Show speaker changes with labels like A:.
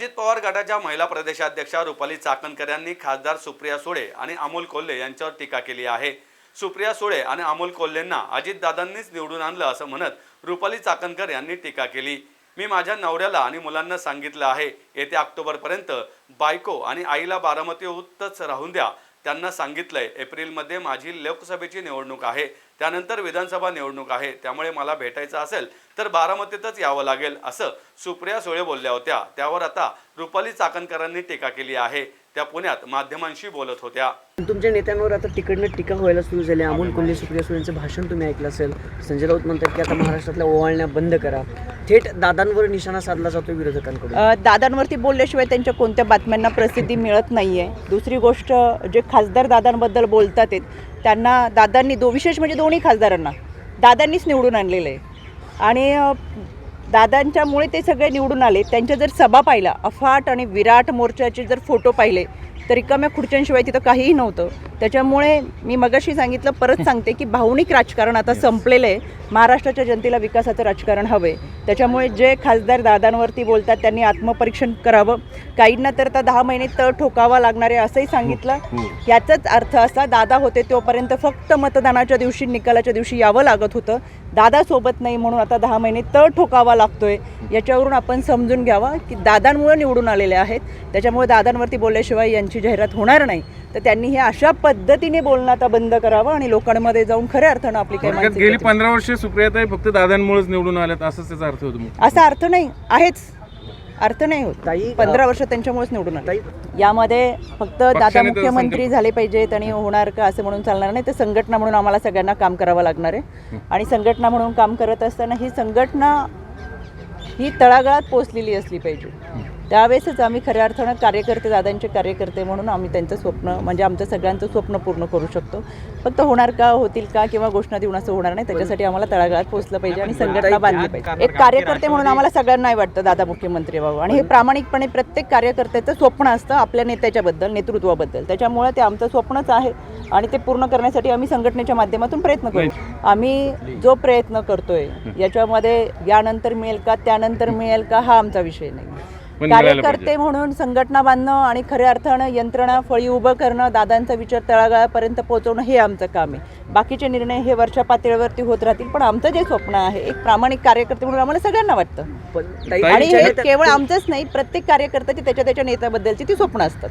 A: अजित पवार गटाच्या महिला प्रदेशाध्यक्षा रुपाली चाकणकर यांनी खासदार सुप्रिया सुळे आणि अमोल कोल्हे यांच्यावर टीका केली आहे. सुप्रिया सुळे आणि अमोल कोल्हेंना अजितदादांनीच निवडून आणलं असं म्हणत रुपाली चाकणकर यांनी टीका केली. मी माझ्या नवऱ्याला आणि मुलांना सांगितलं आहे येत्या ऑक्टोबरपर्यंत बायको आणि आईला बारामती होतच राहून द्या. त्यांना सांगितलंय एप्रिलमध्ये माझी लोकसभेची निवडणूक आहे. त्यानंतर विधानसभा निवडणूक आहे. त्यामुळे मला भेटायचं असेल तर बारामतीतच यावं लागेल असं सुप्रिया सुळे बोलल्या होत्या. त्यावर आता रुपाली चाकणकरांनी टीका केली आहे. त्या पुण्यात माध्यमांशी बोलत होत्या.
B: तुमच्या नेत्यांवर आता तिकडनं टीका व्हायला सुरू झाली. अमोल कोल्हे सुप्रिया सुळेंचं भाषण तुम्ही ऐकलं असेल. संजय राऊत म्हणतात की आता महाराष्ट्रातल्या ओवाळण्या बंद करा. थेट दादांवर निशाणा साधला जातो विरोधकांकडून?
C: दादांवरती बोलल्याशिवाय त्यांच्या कोणत्या बातम्यांना प्रसिद्धी मिळत नाही आहे दुसरी गोष्ट जे खासदार दादांबद्दल बोलतात आहेत त्यांना दादांनी दो विशेष म्हणजे दोन्ही खासदारांना दादांनीच निवडून आणलेलं आहे आणि दादांच्यामुळे ते सगळे निवडून आले. त्यांच्या जर सभा पाहिला अफाट आणि विराट मोर्चाचे जर फोटो पाहिले तर रिकाम्या खुर्च्यांशिवाय तिथं काहीही नव्हतं. त्याच्यामुळे मी मगाशी सांगितलं परत सांगते की भावनिक राजकारण आता संपलेलं आहे. महाराष्ट्राच्या जनतेला विकासाचं राजकारण हवं आहे त्याच्यामुळे जे खासदार दादांवरती बोलतात त्यांनी आत्मपरीक्षण करावं. काहींना तर आता दहा महिने तळ ठोकावा लागणार आहे असंही सांगितलं. याचाच अर्थ असा दादा होते तोपर्यंत फक्त मतदानाच्या दिवशी निकालाच्या दिवशी यावं लागत होतं. दादा सोबत नाही म्हणून आता दहा महिने तळ ठोकावा लागतोय. याच्यावरून आपण समजून घ्यावा की दादांमुळे निवडून आलेले आहेत. त्याच्यामुळे दादांवरती बोलल्याशिवाय यांची जाहिरात होणार नाही. तर त्यांनी हे अशा पद्धतीने बोलणं आता बंद करावं आणि लोकांमध्ये जाऊन खऱ्या अर्थानं आपली
D: थोडक्यात गेली पंधरा वर्षे सुप्रियाताई फक्त दादांमुळेच निवडून आल्यात असंच त्याचा अर्थ होतो मग.
C: असा अर्थ नाही आहेच. अर्थ नाही होत. पंधरा वर्ष त्यांच्यामुळेच निवडून आले. यामध्ये फक्त दादा मुख्यमंत्री झाले पाहिजेत आणि होणार का असं म्हणून चालणार नाही तर संघटना म्हणून आम्हाला सगळ्यांना काम करावं लागणार आहे. आणि संघटना म्हणून काम करत असताना ही संघटना ही तळागाळात पोचलेली असली पाहिजे. त्यावेळेसच आम्ही खऱ्या अर्थानं कार्यकर्ते दादांचे कार्यकर्ते म्हणून आम्ही त्यांचं स्वप्न म्हणजे आमचं सगळ्यांचं स्वप्न पूर्ण करू शकतो. फक्त होणार का होतील का किंवा घोषणा देऊन असं होणार नाही. त्याच्यासाठी आम्हाला तळागाळात पोचलं पाहिजे आणि संघटना बांधली पाहिजे. एक कार्यकर्ते म्हणून आम्हाला सगळ्यांनाही वाटतं दादा मुख्यमंत्री व्हावं. आणि हे प्रामाणिकपणे प्रत्येक कार्यकर्त्याचं स्वप्न असतं आपल्या नेत्याच्याबद्दल नेतृत्वाबद्दल. त्याच्यामुळे ते आमचं स्वप्नच आहे आणि ते पूर्ण करण्यासाठी आम्ही संघटनेच्या माध्यमातून प्रयत्न करू. आम्ही जो प्रयत्न करतोय याच्यामध्ये यानंतर मिळेल का त्यानंतर मिळेल का हा आमचा विषय नाही. कार्यकर्ते. म्हणून संघटना बांधणं आणि खऱ्या अर्थानं यंत्रणा फळी उभं करणं दादांचा विचार तळागाळापर्यंत पोहोचवणं हे आमचं काम आहे. बाकीचे निर्णय हे वरच्या पातळीवरती होत राहतील पण आमचं जे स्वप्न आहे एक प्रामाणिक कार्यकर्ते म्हणून आम्हाला सगळ्यांना वाटतं. आणि हे केवळ आमचंच नाही प्रत्येक कार्यकर्त्याची त्याच्या त्याच्या नेत्याबद्दलची ती स्वप्न असतात.